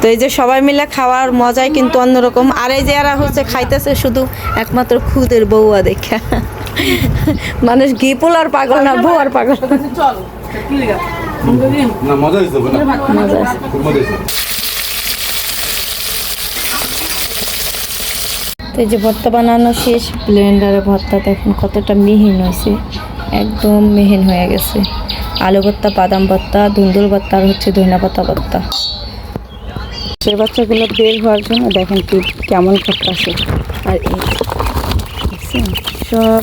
তো এই যে সবাই মিলে খাওয়ার মজাই কিন্তু অন্যরকম। আর এই যে এরা হচ্ছে খাইতেছে শুধু একমাত্র খুদের বউয়া দেখা। মানুষ ঘি পোলার পাগল না বউ আর পাগল। মজা তো এই যে ভর্তা বানানো শেষ ব্লেন্ডারে ভর্তা দেখেন কতটা মিহিন হয়েছে একদম মিহিন হয়ে গেছে। আলু ভর্তা, বাদাম ভর্তা, ধুন্দুল ভর্তা আর হচ্ছে ধনাপাতা পাতা ভর্তা। সে বাচ্চাগুলো বের হওয়ার জন্য দেখেন কি কেমন করতেছে আর? সব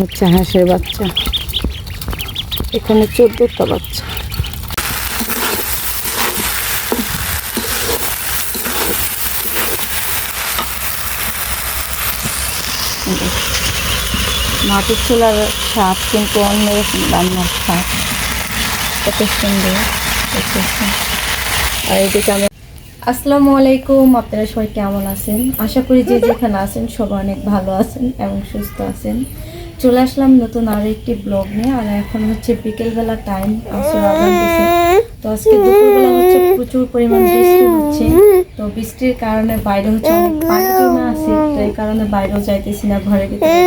হচ্ছে হাঁসের বাচ্চা। এখানে চোদ্দটা বাচ্চা। মাটির চুলার স্বাদ কিন্তু অন্যরকম রান্নার স্বাদ। কত সুন্দর। আর আমি আসসালামু আলাইকুম, আপনারা সবাই কেমন আছেন? আশা করি যে যেখানে আছেন সবাই অনেক ভালো আছেন এবং সুস্থ আছেন। চলে আসলাম নতুন আরও একটি ব্লগ নিয়ে, আর এখন হচ্ছে বিকেলবেলা টাইম দিছে তো আজকে দুপুরবেলা হচ্ছে প্রচুর পরিমাণ বৃষ্টি হচ্ছে। তো বৃষ্টির কারণে বাইরে হচ্ছে অনেক পানি আছে, তো এই কারণে বাইরেও যাইতেছি না, ঘরে ভিতরে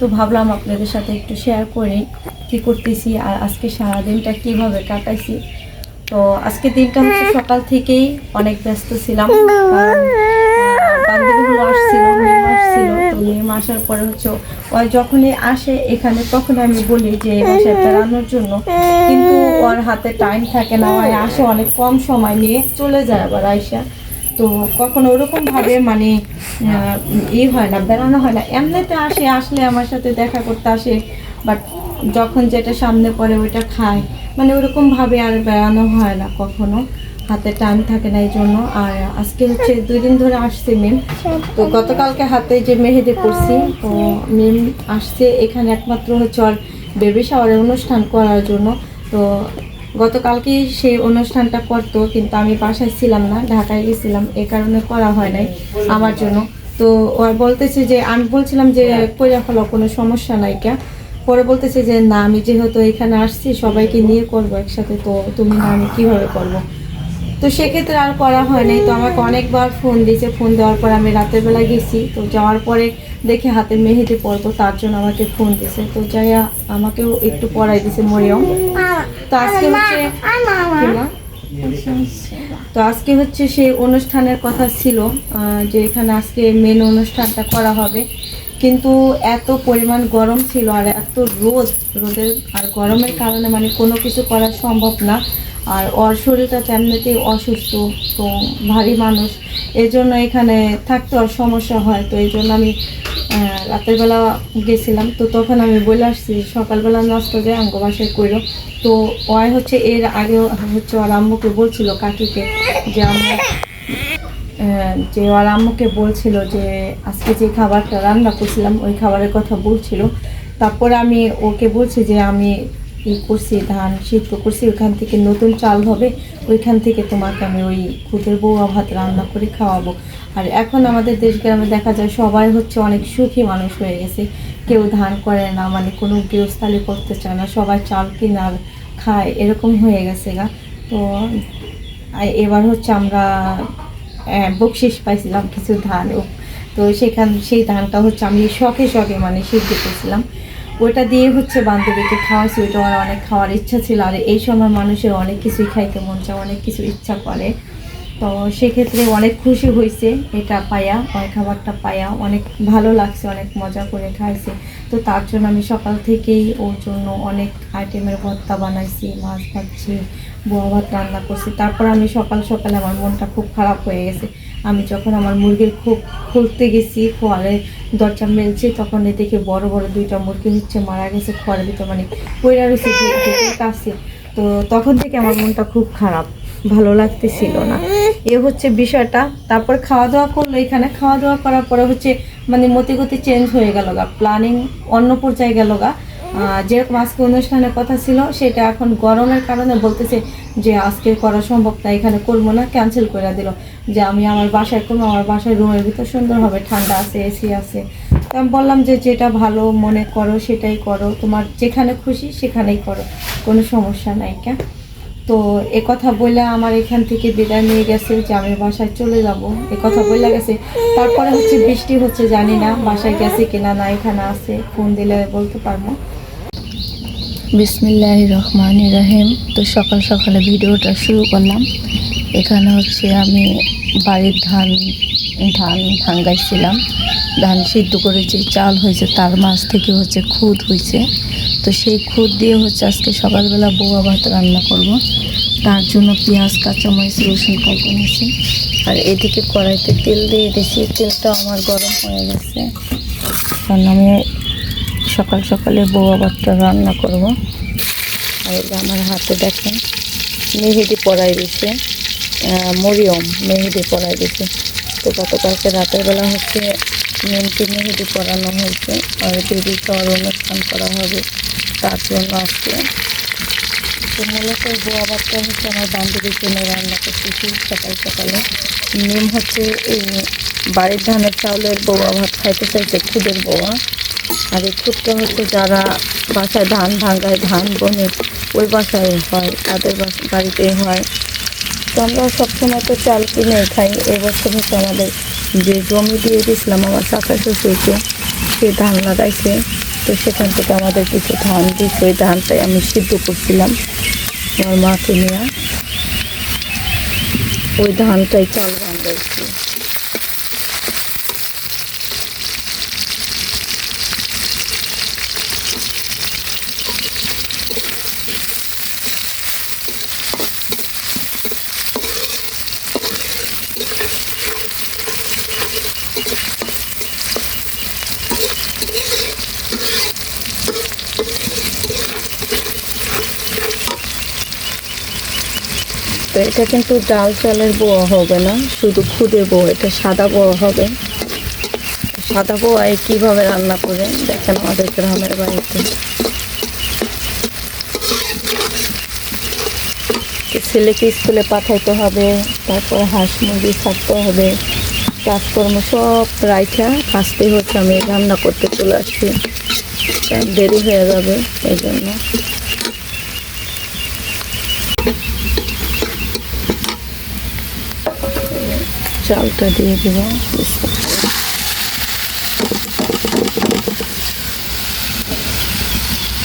তো ভাবলাম আপনাদের সাথে একটু শেয়ার করি, কি করতেছি আর আজকে সারাদিনটা কীভাবে কাটাইছি। তো আজকে দিনটা হচ্ছে সকাল থেকেই অনেক ব্যস্ত ছিলাম, কারণ আসছিল তো মেম আসার পরে হচ্ছে ওই যখনই আসে এখানে, তখন আমি বলি যে বাসায় বেড়ানোর জন্য। কিন্তু ওর হাতে টাইম থাকে না ওই আসে অনেক কম সময় নিয়ে চলে যায় আবার আইসা। তো কখনো ওরকম ভাবে মানে ই হয় না, বেড়ানো হয় না। এমনিতে আসে, আসলে আমার সাথে দেখা করতে আসে বাট যখন যেটা সামনে পড়ে ওইটা খায়। মানে ওরকম ভাবে আর বেড়ানো হয় না কখনো। হাতে টাইম থাকে না এই জন্য আর আজকে হচ্ছে দুই দিন ধরে আসছে মিম। তো গতকালকে হাতে যে মেহেদি করছি তো মিম আসছে এখানে একমাত্র হচ্ছে ওর বেবি শাওয়ারের অনুষ্ঠান করার জন্য। তো গতকালকেই সেই অনুষ্ঠানটা করতো, কিন্তু আমি বাসায় ছিলাম না, ঢাকায় গেছিলাম, এ কারণে করা হয় নাই আমার জন্য। তো ওর বলতেছে যে, আমি বলছিলাম যে করে ফেলো, কোনো সমস্যা নাই কে পরে বলতেছে যে, না, আমি যেহেতু এখানে আসছি, সবাইকে নিয়ে করব একসাথে, তো তুমি না, আমি কীভাবে করব? তো সেক্ষেত্রে আর করা হয় নাই। তো আমাকে অনেকবার ফোন দিয়েছে। ফোন দেওয়ার পর আমি রাতের বেলা গেছি। তো যাওয়ার পরে দেখে হাতে মেহেদি পরবো, তার জন্য আমাকে ফোন দিয়েছে। তো যাইয়া আমাকেও একটু পড়াই দিছে মরিয়ম। তো আজকে হচ্ছে তো আজকে হচ্ছে সেই অনুষ্ঠানের কথা ছিল যে এখানে আজকে মেন অনুষ্ঠানটা করা হবে। কিন্তু এত পরিমাণ গরম ছিল আর এত রোদ রোদের আর গরমের কারণে মানে কোনো কিছু করা সম্ভব না। আর ওর শরীরটা তো এমনিতেই অসুস্থ তো ভারী মানুষ। এই জন্য এখানে থাকতে ওর সমস্যা হয় তো এই জন্য আমি আহ, রাতের বেলা গেছিলাম। তো তখন আমি বলে আসছি সকালবেলা নাস্তা যে আঙ্গ বাসায় তো ওই হচ্ছে এর আগে হচ্ছে ওর আম্মুকে বলছিল কাকিকে যে আমরা যে ওর আম্মুকে বলছিল যে আজকে যে খাবারটা রান্না করছিলাম, ওই খাবারের কথা বলছিল। তারপরে আমি ওকে বলছি যে আমি ই করছি, ধান সিদ্ধ করছি, ওইখান থেকে নতুন চাল হবে, ওইখান থেকে তোমাকে আমি ওই খুদের বউয়া ভাত রান্না করে খাওয়াবো। আর এখন আমাদের দেশ গ্রামে দেখা যায় সবাই হচ্ছে অনেক সুখী মানুষ হয়ে গেছে। কেউ ধান করে না মানে কোনো গৃহস্থালি করতে চায় না, সবাই চাল কিনে খায়, এরকম হয়ে গেছে গা। তো এবার হচ্ছে আমরা বকশিস পাইছিলাম, কিছু ধান তো সেখান, সেই ধানটা হচ্ছে আমি শখে শখে মানে সিদ্ধ করছিলাম। ওটা দিয়ে হচ্ছে বান্ধবীকে খাওয়াইছি, ওইটা আমার অনেক খাওয়ার ইচ্ছা ছিল। আর এই সময় মানুষের অনেক কিছুই খাইতে মন চায়, অনেক কিছু ইচ্ছা করে। তো সেক্ষেত্রে অনেক খুশি হয়েছে এটা পায়া ওই খাবারটা পায়া অনেক ভালো লাগছে, অনেক মজা করে খাইছে। তো তার জন্য আমি সকাল থেকেই ওর জন্য অনেক আইটেমের ভর্তা বানাইছি, মাছ ভাজছি বোয়া ভাত রান্না করছি। তারপর আমি সকাল সকালে আমার মনটা খুব খারাপ হয়ে গেছে। আমি যখন আমার মুরগির খুব খুলতে গেছি খোয়ারে দরজা মেলছি, তখন এ দেখে বড় বড় দুইটা মুরগি হচ্ছে, মারা গেছে খোয়ারের ভিতর মানে পয়রা রয়েছে কাছে। তো তখন থেকে আমার মনটা খুব খারাপ, ভালো লাগতেছিল না। এ হচ্ছে বিষয়টা। তারপর খাওয়া দাওয়া করল, এখানে খাওয়া দাওয়া করার পরে হচ্ছে মানে মতিগতি চেঞ্জ হয়ে গেল গা। প্ল্যানিং অন্য পর্যায়ে গেল গা। যেরকম আজকে অনুষ্ঠানের কথা ছিল, সেটা এখন গরমের কারণে বলতেছে যে আজকে করা সম্ভব না, এখানে করব না ক্যান্সেল করে দিল। যে আমি আমার বাসায় করব, আমার বাসায় রুমের ভিতর সুন্দর হবে, ঠান্ডা আছে এসি আছে। তো আমি বললাম যে যেটা ভালো মনে করো, সেটাই করো। তোমার যেখানে খুশি, সেখানেই করো। কোনো সমস্যা নাই কেন তো এ কথা বলে আমার এখান থেকে বিদায় নিয়ে গেছে যে আমি বাসায় চলে যাব। এ কথা বলে গেছে। তারপরে হচ্ছে বৃষ্টি হচ্ছে, জানি না বাসায় গেছে কিনা, না এখানে আছে, ফোন দিলে বলতে পারব। বিসমিল্লাহ রহমান রহিম। তো সকাল সকালে ভিডিওটা শুরু করলাম। এখানে হচ্ছে আমি বাড়ির ধান ধান ভাঙ্গাইছিলাম। ধান সিদ্ধ করে যে চাল হয়েছে, তার মাছ থেকে হচ্ছে খুদ হয়েছে। তো সেই খুদ দিয়ে হচ্ছে আজকে সকালবেলা বৌয়া ভাত রান্না করব। তার জন্য পেঁয়াজ, কাঁচামরিচ, রসুন কাটে নিয়েছি আর এদিকে কড়াইতে তেল দিয়ে দিয়েছি। তেলটা আমার গরম হয়ে গেছে। কারণ আমি সকাল সকালে বৌয়া ভাতটা রান্না করব। আর আমার হাতে দেখেন, মেহেদি পরাই দিছে মরিয়ম মেহেদি পরাই দিছে। তো গতকালকে রাতের বেলা হচ্ছে মেনকে মেহেদি পরানো হয়েছে, আর বেবি খাওয়ার অনুষ্ঠান করা হবে তার জন্য আজকে। তো মূলত বোয়া ভাতটা হচ্ছে আমার বান্ধবীর জন্য রান্না করতেছি সকাল সকালে। নিম হচ্ছে এই বাড়ির ধানের চাউলের বৌয়া ভাত খাইতে চাইছে, খুদের বৌয়া আর এই খুদটা হচ্ছে যারা বাসায় ধান ভাঙায় ধান বনে, ওই বাসায় হয়, তাদের বাড়িতে হয়। তো আমরা সবসময় তো চাল কিনে খাই। এবছর হচ্ছে আমাদের যে জমি দিয়ে দিয়েছিলাম, আমার চাচা শ্বশুরকে, সে ধান লাগাইছে। তো সেখান থেকে আমাদের কিছু ধান দিচ্ছে ওই ধানটাই আমি সিদ্ধ করছিলাম আমার মাকে নিয়ে। ওই ধানটাই চাল বান্ধাইছি এটা কিন্তু ডাল চালের বোয়া হবে না, শুধু খুদে বোয়া, এটা সাদা বোয়া হবে। সাদা বোয়ায় কীভাবে রান্না করে দেখেন আমাদের গ্রামের বাড়িতে। ছেলেকে স্কুলে পাঠাইতে হবে, তারপর হাঁস মুরগি থাকতে হবে। কাজকর্ম সব রাইখা ফার্স্টে হচ্ছে আমি রান্না করতে চলে আসছি। দেরি হয়ে যাবে, এই জন্য। চালটা দিয়ে দেব।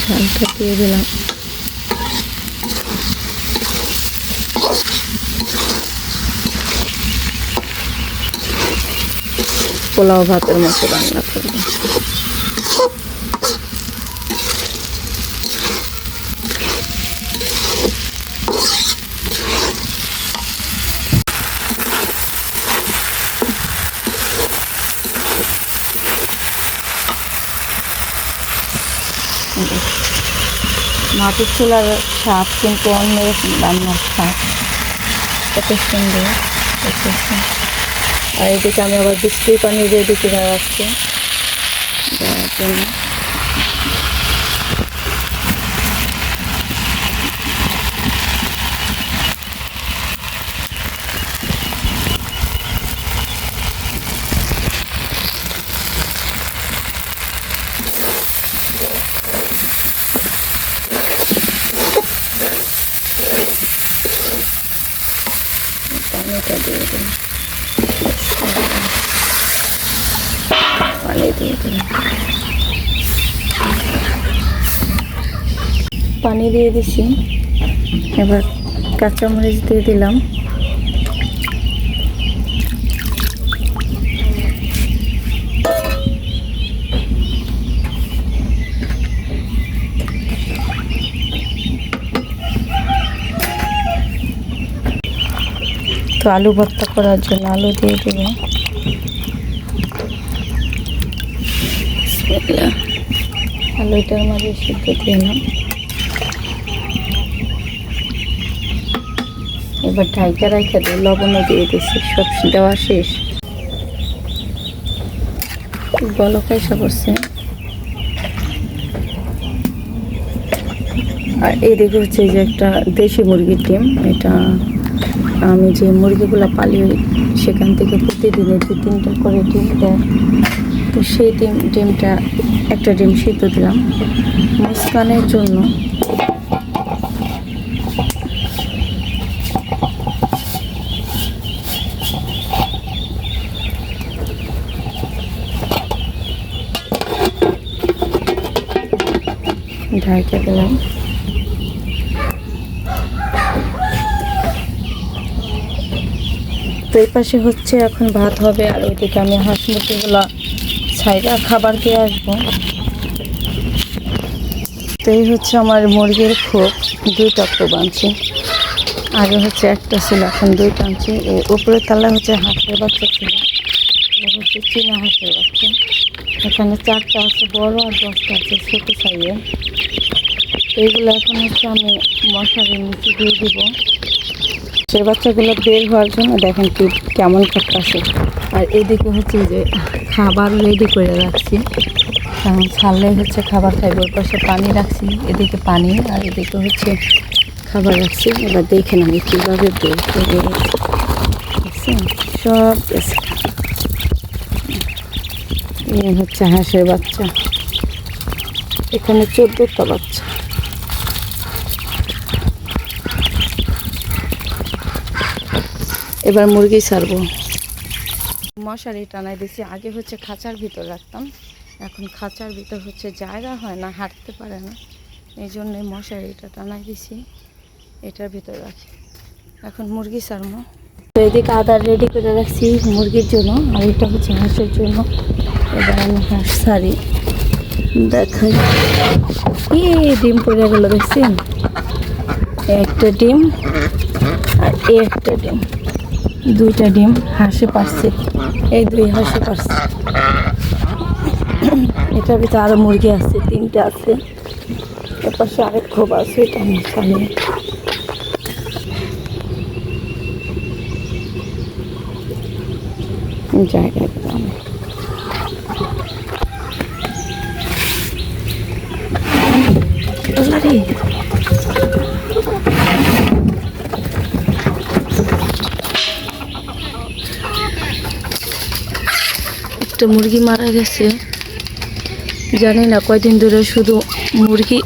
চালটা দিয়ে দিলাম। পোলাও ভাতের মতো রান্না করব। মাটির চুলার স্বাদ কিন্তু অন্যরকম রান্নার স্বাদ। কত সুন্দর আর এদিকে আমি আবার বৃষ্টির পানি করে রাখছি দেওয়ার জন্য পানিটা দিয়ে দিন পানি দিয়ে দিন পানি দিয়ে দিছি। এবার কাঁচামরিচ দিয়ে দিলাম। তো আলু ভর্তা করার জন্য আলু দিয়ে দেবো আলুটার মাঝে সিদ্ধ দিয়ে নাও এবার ঢাইকা রাখা দিয়ে লবণও দিয়ে দিচ্ছি সব দেওয়া শেষ। বলো পয়সা করছে। আর এইদিকে হচ্ছে যে একটা দেশি মুরগির ডিম, এটা আমি যে মুরগিগুলো পালি, সেখান থেকে প্রতিদিনে দু তিনটা করে ডিম দেয়। তো সেই ডিম, ডিমটা, একটা ডিম সিদ্ধ দিলাম। মুস্কানের জন্য ঢাকা দিলাম। তো এই পাশে হচ্ছে এখন ভাত হবে, আর ওইদিকে আমি হাঁস মুরগিগুলো ছাইরা খাবার দিয়ে আসব। তো এই হচ্ছে আমার মুরগির খোপ দুইটা খোপ আনছি আগে হচ্ছে একটা ছিল, এখন দুইটা আনছি। উপরের তালা হচ্ছে হাঁসের বাচ্চা ছিল। হচ্ছে চীনা হাঁসের বাচ্চা। এখানে চারটা আছে, বড় আর দশটা আছে, ছোটো সাইজের। এইগুলো এখন হচ্ছে আমি মশারির নিচে দিয়ে দিব। সেই বাচ্চাগুলো বের হওয়ার জন্য দেখেন কি, কেমন করতেছে। আর এদিকে হচ্ছে যে খাবার রেডি করে রাখছি। কারণ ছাড়লে হচ্ছে খাবার খাইব, ওর পাশে পানি রাখছি, এদিকে পানি আর এদিকে হচ্ছে খাবার রাখছি। এবার দেখেন আমি কীভাবে বের করে সব গেছে হচ্ছে হাঁসের বাচ্চা। এখানে চোদ্দোটা বাচ্চা। এবার মুরগি ছাড়বো। মশারি টানাই দিছি। আগে হচ্ছে খাঁচার ভিতর রাখতাম। এখন খাঁচার ভিতর হচ্ছে জায়গা হয় না, হাঁটতে পারে না। এই জন্যই মশারিটা টানাই দিছি। এটার ভিতর রাখি। এখন মুরগি ছাড়বো। তো এদিকে আদার রেডি করে রাখছি মুরগির জন্য, আর এটা হচ্ছে হাঁসের জন্য। এবার আমি হাঁস ছাড়ি। দেখাই। কি ডিম পড়ে গেল, দেখছেন? একটা ডিম আর একটা ডিম। দুইটা ডিম হাঁসে পারছে এই দুই হাঁসে পারছে এটার ভিতরে আরও মুরগি আছে, তিনটে আছে। এর পাশে আরেক খোপ আছে, এটা আমি জায়গা আরে একটা মুরগি মারা গেছে। জানি না কয়দিন ধরে শুধু মুরগি।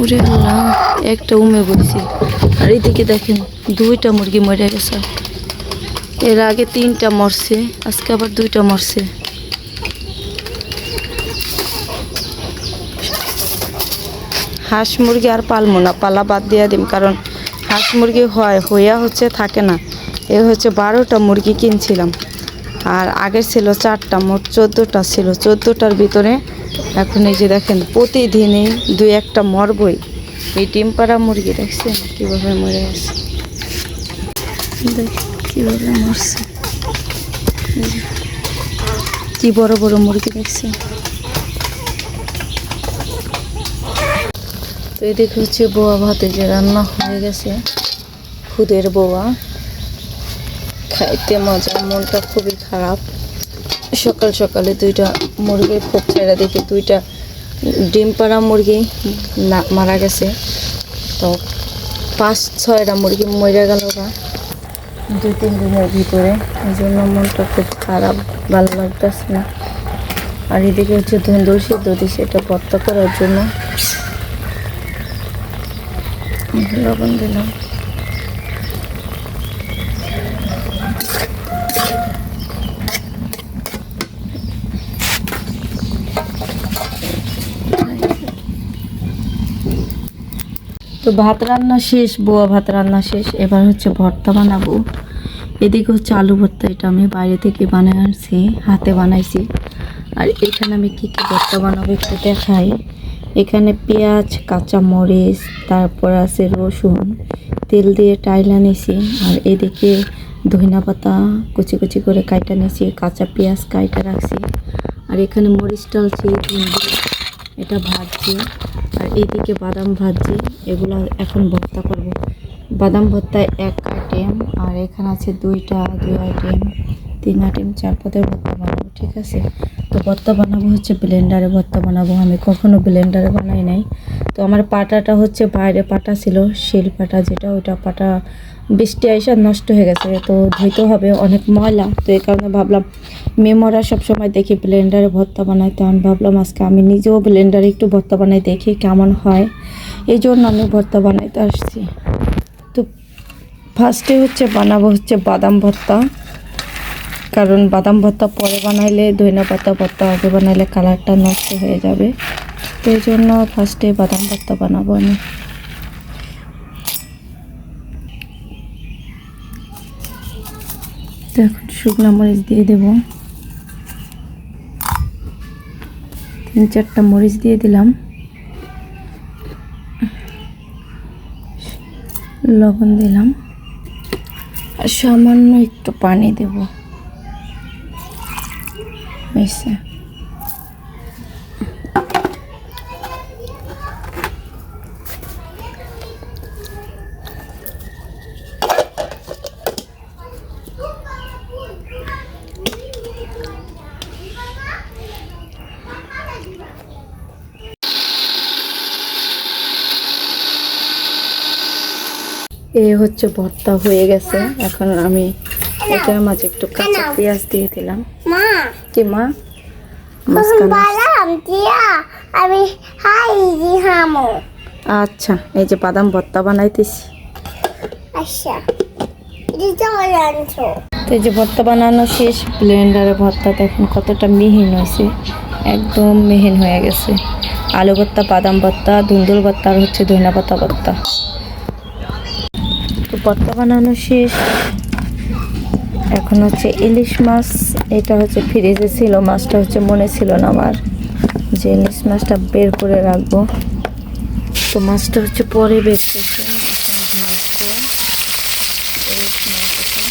উড়ে একটা উমে বলছি আর এদিকে দেখেন দুইটা মুরগি মরে গেছে। এর আগে তিনটা মরছে, আজকে আবার দুইটা মরছে। হাঁস মুরগি আর পালবো না, পালা বাদ দিয়ে দিম, কারণ হাঁস মুরগি হয়, হইয়া হচ্ছে থাকে না। এ হচ্ছে বারোটা মুরগি কিনছিলাম, আর আগের ছিল চারটা, মোট চোদ্দোটা ছিল। চোদ্দোটার ভিতরে এখন এই যে দেখেন, প্রতিদিনই দুই একটা মরবই। এই ডিম পাড়া মুরগি, দেখছেন কীভাবে মরে গেছে? কি বড় বড় মুরগি দেখছেন তো এদিকে হচ্ছে বোয়া ভাতে যে রান্না হয়ে গেছে, খুদের বোয়া। খাইতে মজা, মনটা খুবই খারাপ। সকাল সকালে দুইটা মুরগির খোপ ছেড়ে দেখি দুইটা ডিম পাড়া মুরগি মারা গেছে। তো পাঁচ, ছয়টা মুরগি মরে গেল গা। দুই, তিন দিনের ভিতরে। এই জন্য মনটা খুব খারাপ, ভালো লাগতেছে না। আর এদিকে হচ্ছে ধুন্দুর সিদ্ধ দিছে সেটা ভর্তা করার জন্য। লবণ দিলাম। তো ভাত রান্না শেষ, বোয়া ভাত রান্না শেষ। এবার হচ্ছে ভর্তা বানাবো। এদিকে হচ্ছে আলু ভর্তা, এটা আমি বাইরে থেকে বানিয়ে আনছি, হাতে বানাইছি। আর এখানে আমি কী কী ভর্তা বানাবো একটু দেখাই। এখানে পেঁয়াজ, কাঁচা মরিচ, তারপর আছে রসুন, তেল দিয়ে টাইলা নিছি। আর এদিকে ধনিয়া পাতা কুচি কুচি করে কাইটা নিছি, কাঁচা পেঁয়াজ কাইটা রাখছি। আর এখানে মরিচ ডালছি ভিন্ডি এটা ভাজছি। আর এদিকে বাদাম ভাজছি। এগুলো এখন ভর্তা করব। বাদাম ভর্তা এক আইটেম, আর এখানে আছে দুইটা, দুই আইটেম, তিন আইটেম, চার পদের ভর্তা বানাবো, ঠিক আছে? তো ভর্তা বানাবো হচ্ছে ব্লেন্ডারে ভর্তা বানাবো। আমি কখনো ব্লেন্ডারে বানাই নাই। তো আমার পাটাটা হচ্ছে বাইরে পাটা ছিল, শিল পাটা যেটা, ওইটা পাটা বৃষ্টি এসে নষ্ট হয়ে গেছে। তো ধুইতে হবে অনেক ময়লা। তো এই কারণে ভাবলাম, মেমোরা সবসময় দেখি ব্লেন্ডারে ভর্তা বানাই তো আমি ভাবলাম, আজকে আমি নিজেও ব্লেন্ডারে একটু ভর্তা বানাই, দেখি কেমন হয়। এই জন্য আমি ভর্তা বানাইতে আসছি। তো ফার্স্টে হচ্ছে বানাবো হচ্ছে বাদাম ভর্তা। কারণ বাদাম ভর্তা পরে বানাইলে ধইনা পাতা ভর্তা আগে বানাইলে কালারটা নষ্ট হয়ে যাবে। তো এই জন্য ফার্স্টে বাদাম ভর্তা বানাবো আমি। এখন শুকনো মরিচ দিয়ে দেব। তিন চারটা মরিচ দিয়ে দিলাম। লবণ দিলাম। আর সামান্য একটু পানি দেব। হয়েছে এ হচ্ছে ভর্তা হয়ে গেছে এখন আমি এটার মাঝে একটু কাঁচা পেঁয়াজ দিয়ে দিলাম। মা। কি মা? আমি হাই হামো আচ্ছা এই যে বাদাম ভর্তা বানাইতেছি। আচ্ছা তো যে ভর্তা বানানো শেষ ব্লেন্ডারে ভর্তা দেখুন কতটা মিহিন হয়েছে। একদম মিহিন হয়ে গেছে। আলু ভর্তা বাদাম ভর্তা ধুন্দুল ভর্তা আর হচ্ছে ধনিয়া পাতা ভর্তা। তো ভর্তা বানানো শেষ। এখন হচ্ছে ইলিশ মাছ, এটা হচ্ছে ফ্রিজে ছিল, মাছটা হচ্ছে মনে ছিল না আমার। যে ইলিশ মাছটা বের করে রাখব। তো মাছটা হচ্ছে পরে বের করছে এখন ভাজবো ইলিশ মাছটা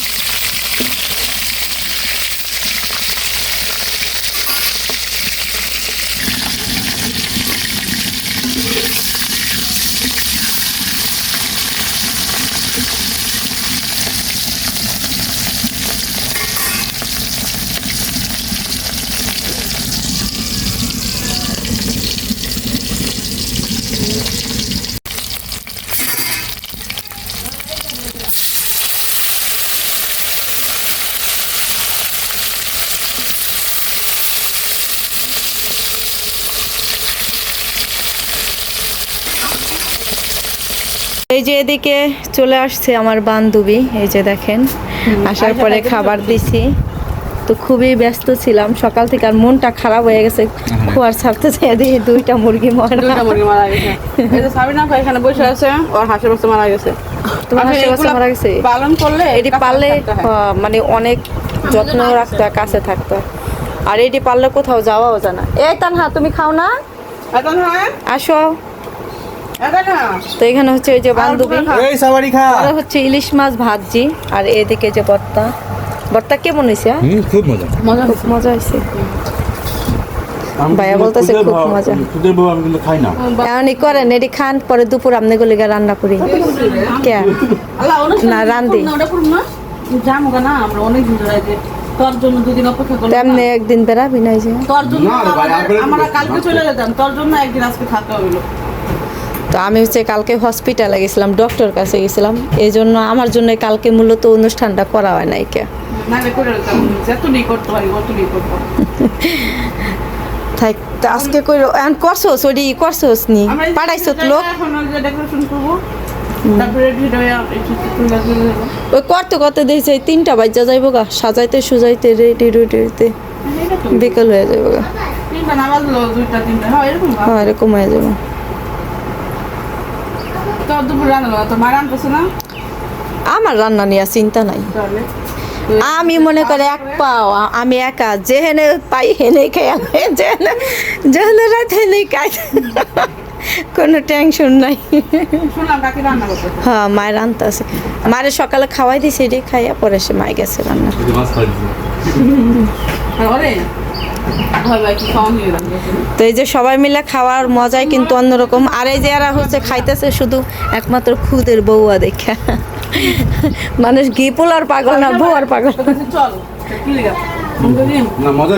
এই যে এদিকে চলে আসছে আমার বান্ধবী এই যে দেখেন। আসার পরে খাবার দিছি। তো খুবই ব্যস্ত ছিলাম। সকাল থেকে আর মনটা খারাপ হয়ে গেছে। খোয়ার ছাড়তে চেয়ে দিয়ে দুইটা মুরগি মরা দুইটা মুরগি মারা গেছে। এই যে সাবিনা ভাই এখানে বসে আছে ওর হাঁসের বাচ্চা মারা গেছে। তোমার আসলে হাঁসের মারা গেছে? পালন করলে এটি থাকতে হয়। মানে অনেক যত্ন রাখতে হয় কাছে থাকতে। আর এটি পারলে কোথাও যাওয়াও জানা এই তানহা তুমি খাও না? আসো। তো এখানে হচ্ছে ওই যে বান্ধবী। হচ্ছে ইলিশ মাছ ভাজি আর এদিকে যে ভর্তা। ভর্তা কেমন হয়েছে হ্যাঁ? হুম খুব মজা। মজা খুব মজা হয়েছে। ভাইয়া বলতেছে খুব মজা। খুদের বউ আমি কিন্তু খাই না। এমনই করেন এটি খান পরে দুপুর আপনি গলিগা রান্না করি। কে? না, রান্ধি। না, ওটা করুন না? যাব না আমরা অনেক দিন ধরে যে তোর জন্য দুদিন অপেক্ষা করলাম। একদিন বেড়াবি নাই যে। তোর জন্য না আমরা- কালকে চলে যেতাম তোর জন্য একদিন আজকে থাকতে হইল। তো আমি হচ্ছে কালকে হসপিটালে গেছিলাম ডক্টর কাছে গেছিলাম। এই জন্য আমার জন্য কালকে মূলত অনুষ্ঠানটা করা হয় নাই কে। থাক তো আজকে কই এখন করছোস? ওডি করছোস নি? পাঠাইছত জায়গায় লোক? ওই করতে করতে দেখছি তিনটা বাজ্যা যাইব গা সাজাইতে সুজাইতে রেডি রেডিতে তো বিকেল হয়ে যাবে গা। হ্যাঁ ভাব। হ্যাঁ এরকম হয়ে যাবে তোর দুপুর রান্না তোর মা রান্নতেছে না? আমার রান্না নিয়ে চিন্তা নাই। আমি মনে করে এক পাও আমি একা যেহেনে পাই হেনে খাই যেহেনে যেহেনে রাত হেনে খাই। কোনো টেনশন নাই। শুনলাম কাকি রান্না করতে হ্যাঁ মায়ের রান্না আছে মায়ের সকালে খাওয়াই দিছে এটাই খাইয়া পরে সে মায় গেছে রান্না। তো এই যে সবাই মিলে খাওয়ার মজাই কিন্তু অন্যরকম। আর এই যে এরা হচ্ছে খাইতেছে শুধু একমাত্র খুদের বউয়া দেখা। মানুষ ঘি পোলার পাগল না বউ আর পাগল। মজা